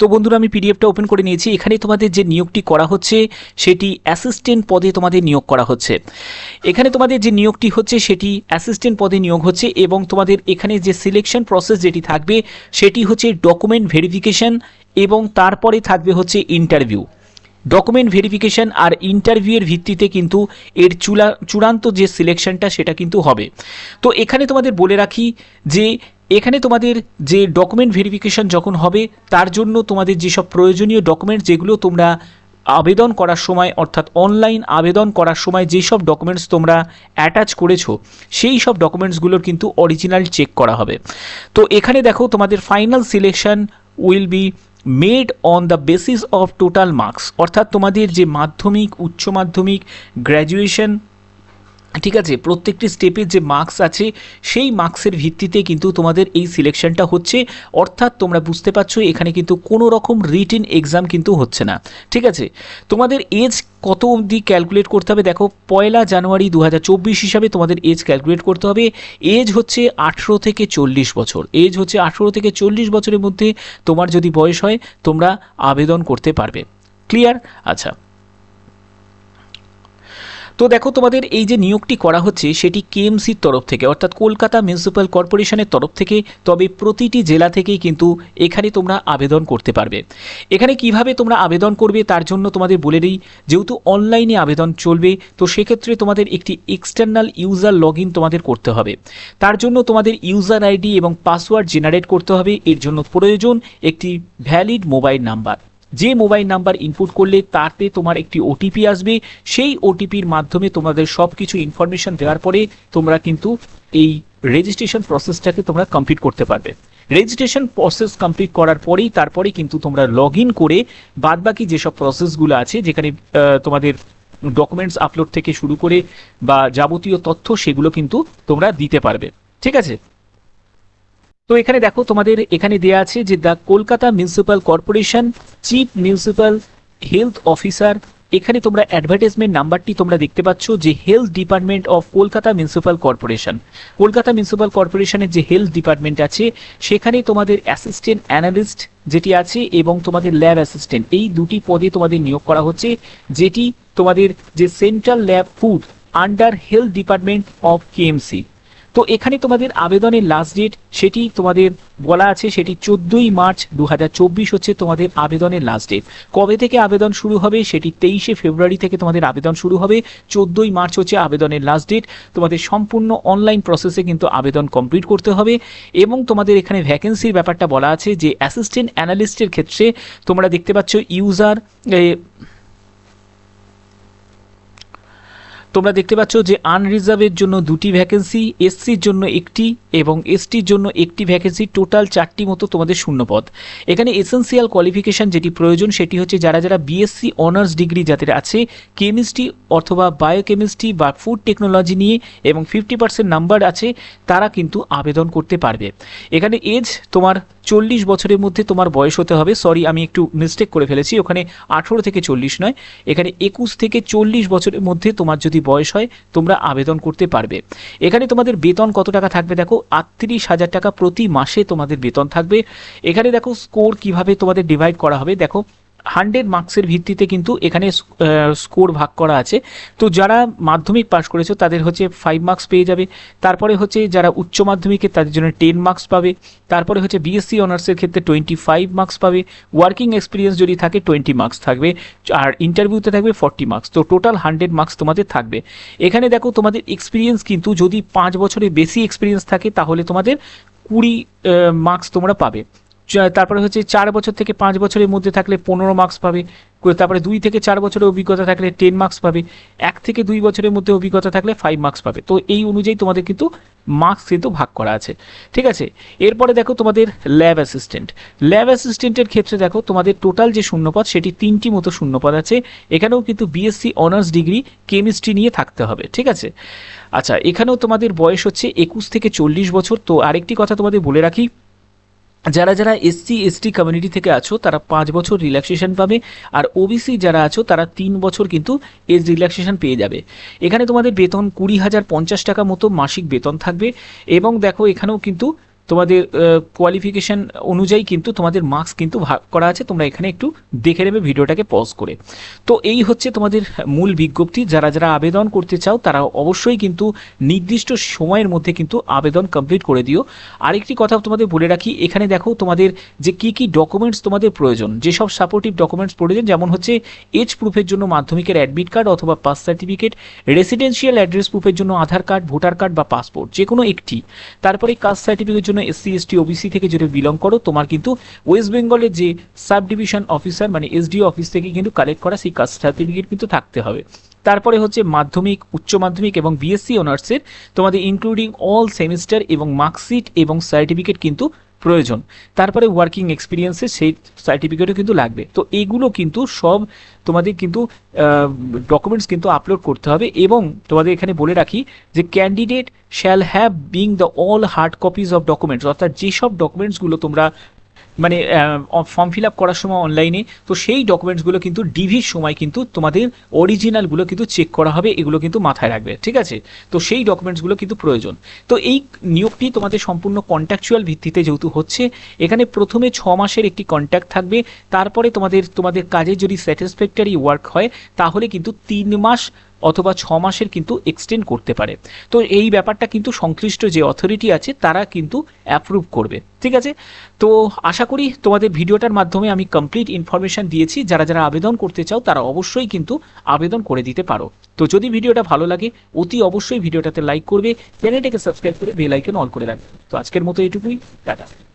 তো বন্ধুরা, আমি পিডিএফটা ওপেন করে নিয়েছি। এখানে তোমাদের যে নিয়োগটি করা হচ্ছে, সেটি অ্যাসিস্ট্যান্ট পদে তোমাদের নিয়োগ করা হচ্ছে। এখানে তোমাদের যে নিয়োগটি হচ্ছে, সেটি অ্যাসিস্ট্যান্ট পদে নিয়োগ হচ্ছে এবং তোমাদের এখানে যে সিলেকশন প্রসেস যেটি থাকবে, সেটি হচ্ছে ডকুমেন্ট ভেরিফিকেশন এবং তারপরে থাকবে হচ্ছে ইন্টারভিউ ডকুমেন্ট ভেরিফিকেশন আর ইন্টারভিউয়ের ভিত্তিতে কিন্তু এর চূড়া চূড়ান্ত যে সিলেকশনটা সেটা কিন্তু হবে। তো এখানে তোমাদের বলে রাখি যে এখানে তোমাদের যে ডকুমেন্ট ভেরিফিকেশন যখন হবে, তার জন্য তোমাদের যেসব প্রয়োজনীয় ডকুমেন্ট যেগুলো তোমরা আবেদন করার সময়, অর্থাৎ অনলাইন আবেদন করার সময় যেসব ডকুমেন্টস তোমরা অ্যাটাচ করেছ, সেই সব ডকুমেন্টসগুলোর কিন্তু অরিজিনাল চেক করা হবে। তো এখানে দেখো, তোমাদের final selection will be made on the basis of total marks অর্থাৎ তোমাদের যে মাধ্যমিক, উচ্চ মাধ্যমিক গ্র্যাজুয়েশন ঠিক আছে, প্রত্যেকটি স্টেপের যে মার্কস আছে, সেই মার্কসের ভিত্তিতে কিন্তু তোমাদের এই সিলেকশনটা হচ্ছে। অর্থাৎ তোমরা বুঝতে পারছ, এখানে কিন্তু কোনো রকম রিটেন এক্সাম কিন্তু হচ্ছে না। ঠিক আছে, তোমাদের এজ কত অবধি ক্যালকুলেট করতে হবে? দেখো, পয়লা জানুয়ারি দু হাজার চব্বিশ হিসাবে তোমাদের এজ ক্যালকুলেট করতে হবে। এজ হচ্ছে আঠেরো থেকে চল্লিশ বছর। এজ হচ্ছে আঠেরো থেকে চল্লিশ বছরের মধ্যে তোমার যদি বয়স হয়, তোমরা আবেদন করতে পারবে। ক্লিয়ার আচ্ছা। তো দেখো তোমাদের এই যে নিয়োগটি করা হচ্ছে, সেটি কেএমসির তরফ থেকে, অর্থাৎ কলকাতা মিউনিসিপ্যাল কর্পোরেশনের তরফ থেকে, তবে প্রতিটি জেলা থেকেই কিন্তু এখানে তোমরা আবেদন করতে পারবে। এখানে কীভাবে তোমরা আবেদন করবে তার জন্য তোমাদের বলে দিই, যেহেতু অনলাইনে আবেদন চলবে, তো সেক্ষেত্রে তোমাদের একটি এক্সটার্নাল ইউজার লগ তোমাদের করতে হবে। তার জন্য তোমাদের ইউজার আইডি এবং পাসওয়ার্ড জেনারেট করতে হবে, এর জন্য প্রয়োজন একটি ভ্যালিড মোবাইল নাম্বার। যে মোবাইল নাম্বার ইনপুট করলে তাতে তোমার একটি ওটিপি আসবে, সেই ওটিপির মাধ্যমে তোমাদের সব কিছু ইনফরমেশন দেওয়ার পরে তোমরা কিন্তু এই রেজিস্ট্রেশন প্রসেসটাকে তোমরা কমপ্লিট করতে পারবে। রেজিস্ট্রেশন প্রসেস কমপ্লিট করার পরেই তারপরে কিন্তু তোমরা লগ ইন করে বাদবাকি যেসব প্রসেসগুলো আছে, যেখানে তোমাদের ডকুমেন্টস আপলোড থেকে শুরু করে বা যাবতীয় তথ্য সেগুলো কিন্তু তোমরা দিতে পারবে। ঠিক আছে? তো এখানে দেখো, তোমাদের এখানে দেয়া আছে যে the Kolkata municipal corporation chief municipal health officer, এখানে তোমরা অ্যাডভার্টাইজমেন্ট নাম্বারটি তোমরা দেখতে পাচ্ছ যে health department of Kolkata municipal corporation. Kolkata municipal কর্পোরেশনের যে হেলথ ডিপার্টমেন্ট আছে সেখানে তোমাদের অ্যাসিস্ট্যান্ট অ্যানালিস্ট যেটি আছে এবং তোমাদের ল্যাব অ্যাসিস্ট্যান্ট, এই দুটি পদে তোমাদের নিয়োগ করা হচ্ছে, যেটি তোমাদের যে central lab food under health department of KMC. তো এখানে তোমাদের আবেদনের লাস্ট ডেট সেটি তোমাদের বলা আছে, সেটি চোদ্দই মার্চ দু হাজার চব্বিশ হচ্ছে তোমাদের আবেদনের লাস্ট ডেট কবে থেকে আবেদন শুরু হবে, সেটি তেইশে ফেব্রুয়ারি থেকে তোমাদের আবেদন শুরু হবে। চোদ্দই মার্চ হচ্ছে আবেদনের লাস্ট ডেট তোমাদের সম্পূর্ণ অনলাইন প্রসেসে কিন্তু আবেদন কমপ্লিট করতে হবে। এবং তোমাদের এখানে ভ্যাকেন্সির ব্যাপারটা বলা আছে যে অ্যাসিস্ট্যান্ট অ্যানালিস্টের ক্ষেত্রে তোমরা দেখতে পাচ্ছ ইউজার তোমরা দেখতে পাচ্ছ যে আনরিজার্ভের জন্য দুটি ভ্যাকেন্সি এসসির জন্য একটি এবং এসটির জন্য একটি ভ্যাকেন্সি টোটাল চারটি মতো তোমাদের শূন্যপদ। এখানে এসেন্সিয়াল কোয়ালিফিকেশন যেটি প্রয়োজন সেটি হচ্ছে যারা যারা বিএসসি অনার্স ডিগ্রি যাদের আছে কেমিস্ট্রি অথবা বায়োকেমিস্ট্রি বা ফুড টেকনোলজি নিয়ে এবং ফিফটি পার্সেন্ট নাম্বার আছে, তারা কিন্তু আবেদন করতে পারবে। এখানে এজ তোমার চল্লিশ বছরের মধ্যে তোমার বয়স হতে হবে। সরি আমি একটু মিস্টেক করে ফেলেছি। ওখানে আঠেরো থেকে চল্লিশ নয়। এখানে একুশ থেকে চল্লিশ বছরের মধ্যে তোমার যদি বয়স হয়, তোমরা আবেদন করতে পারবে। এখানে তোমাদের বেতন কত টাকা থাকবে দেখো? আটত্রিশ হাজার টাকা প্রতি মাসে তোমাদের বেতন থাকবে। এখানে দেখো স্কোর কীভাবে তোমাদের ডিভাইড করা হবে? দেখো হান্ড্রেড মার্কসের ভিত্তিতে কিন্তু এখানে স্কোর ভাগ করা আছে। তো যারা মাধ্যমিক পাস করেছ, তাদের হচ্ছে ফাইভ মার্কস পেয়ে যাবে। তারপরে হচ্ছে যারা উচ্চ মাধ্যমিকে, তাদের জন্য টেন মার্কস পাবে। তারপরে হচ্ছে বিএসসি অনার্সের ক্ষেত্রে টোয়েন্টি ফাইভ মার্কস পাবে। ওয়ার্কিং এক্সপিরিয়েন্স যদি থাকে টোয়েন্টি মার্কস থাকবে। আর ইন্টারভিউতে থাকবে ফর্টি মার্কস। তো টোটাল হান্ড্রেড মার্কস তোমাদের থাকবে। এখানে দেখো তোমাদের এক্সপিরিয়েন্স কিন্তু যদি পাঁচ বছরের বেশি এক্সপিরিয়েন্স থাকে, তাহলে তোমাদের কুড়ি মার্কস তোমরা পাবে। তারপরে হচ্ছে চার বছর থেকে পাঁচ বছরের মধ্যে থাকলে পনেরো মার্কস পাবে তারপরে দুই থেকে চার বছরের অভিজ্ঞতা থাকলে টেন মার্কস পাবে, এক থেকে দুই বছরের মধ্যে অভিজ্ঞতা থাকলে ফাইভ মার্কস পাবে। তো এই অনুযায়ী তোমাদের কিন্তু মার্কস কিন্তু ভাগ করা আছে। ঠিক আছে? এরপরে দেখো তোমাদের ল্যাব অ্যাসিস্ট্যান্ট ল্যাব অ্যাসিস্ট্যান্টের ক্ষেত্রে দেখো তোমাদের টোটাল যে শূন্যপদ, সেটি তিনটি মতো শূন্যপদ আছে। এখানেও কিন্তু বিএসসি অনার্স ডিগ্রি কেমিস্ট্রি নিয়ে থাকতে হবে। ঠিক আছে? আচ্ছা এখানেও তোমাদের বয়স হচ্ছে একুশ থেকে চল্লিশ বছর। তো আরেকটি কথা তোমাদের বলে রাখি যারা যারা এসসি এসটি কমিউনিটি থেকে আছো, তারা পাঁচ বছর রিল্যাক্সেশন পাবে। আর ওবিসি যারা আছো, তারা তিন বছর কিন্তু এজ রিল্যাক্সেশন পেয়ে যাবে। এখানে তোমাদের বেতন কুড়ি হাজার পঞ্চাশ টাকা মতো মাসিক বেতন থাকবে। এবং দেখো, এখানেও কিন্তু তোমাদের কোয়ালিফিকেশন অনুযায়ী কিন্তু তোমাদের মার্কস কিন্তু ভাগ করা আছে। তোমরা এখানে একটু দেখে নেবে ভিডিওটাকে পজ করে। তো এই হচ্ছে তোমাদের মূল বিজ্ঞপ্তি। যারা যারা আবেদন করতে চাও, তারা অবশ্যই কিন্তু নির্দিষ্ট সময়ের মধ্যে কিন্তু আবেদন কমপ্লিট করে দিও। আরেকটি কথা তোমাদের বলে রাখি, এখানে দেখো তোমাদের যে কি কি ডকুমেন্টস তোমাদের প্রয়োজন। যেসব সাপোর্টিভ ডকুমেন্টস প্রয়োজন, যেমন হচ্ছে এজ প্রুফের জন্য মাধ্যমিকের অ্যাডমিট কার্ড অথবা পাস সার্টিফিকেট রেসিডেন্সিয়াল অ্যাড্রেস প্রুফের জন্য আধার কার্ড ভোটার কার্ড বা পাসপোর্ট যে কোনো একটি। তারপরে কাস্ট সার্টিফিকেটের জন্য এসসি এসটি ওবিসি থেকে যদি বিলং করো, তোমার কিন্তু ওয়েস্ট বেঙ্গলের যে সাব ডিভিশন অফিসার মানে এসডিও অফিস থেকে কিন্তু কালেক্ট করা সেই কাস্ট সার্টিফিকেট কিন্তু থাকতে হবে। তারপরে হচ্ছে মাধ্যমিক, উচ্চ মাধ্যমিক এবং বিএসসি অনার্সের তোমাদের ইনক্লুডিং অল সেমিস্টার এবং মার্কশিট এবং সার্টিফিকেট কিন্তু প্রয়োজন। তারপরে ওয়ার্কিং এক্সপিরিয়েন্সে সেই সার্টিফিকেটও কিন্তু লাগবে। তো এইগুলো কিন্তু সব তোমাদের কিন্তু ডকুমেন্টস কিন্তু আপলোড করতে হবে এবং তোমাদের এখানে বলে রাখি যে candidate shall have being the all hard copies of documents অর্থাৎ যেসব ডকুমেন্টসগুলো তোমরা মানে ফর্ম ফিল আপ করার সময় অনলাইনে তো সেই ডকুমেন্টসগুলো কিন্তু ডিভির সময় কিন্তু তোমাদের অরিজিনালগুলো কিন্তু চেক করা হবে, এগুলো কিন্তু মাথায় রাখবে, ঠিক আছে? তো সেই ডকুমেন্টসগুলো কিন্তু প্রয়োজন। তো এই নিয়োগটি তোমাদের সম্পূর্ণ কন্ট্যাকচুয়াল ভিত্তিতে যেহেতু হচ্ছে, এখানে প্রথমে ছ মাসের একটি কন্ট্যাক্ট থাকবে, তারপরে তোমাদের তোমাদের কাজে যদি স্যাটিসফ্যাক্টরি ওয়ার্ক হয়, তাহলে কিন্তু তিন মাস অথবা ছ মাসের কিন্তু এক্সটেন্ড করতে পারে। তো এই ব্যাপারটা কিন্তু সংশ্লিষ্ট যে অথরিটি আছে, তারা কিন্তু অ্যাপ্রুভ করবে। ঠিক আছে? তো আশা করি তোমাদের ভিডিওটার মাধ্যমে আমি কমপ্লিট ইনফরমেশন দিয়েছি। যারা যারা আবেদন করতে চাও, তারা অবশ্যই কিন্তু আবেদন করে দিতে পারো। তো যদি ভিডিওটা ভালো লাগে, অতি অবশ্যই ভিডিওটাতে লাইক করবে। চ্যানেলটাকে সাবস্ক্রাইব করে বেল অল করে রাখবে। তো আজকের মতো এটুকুই। টাটা।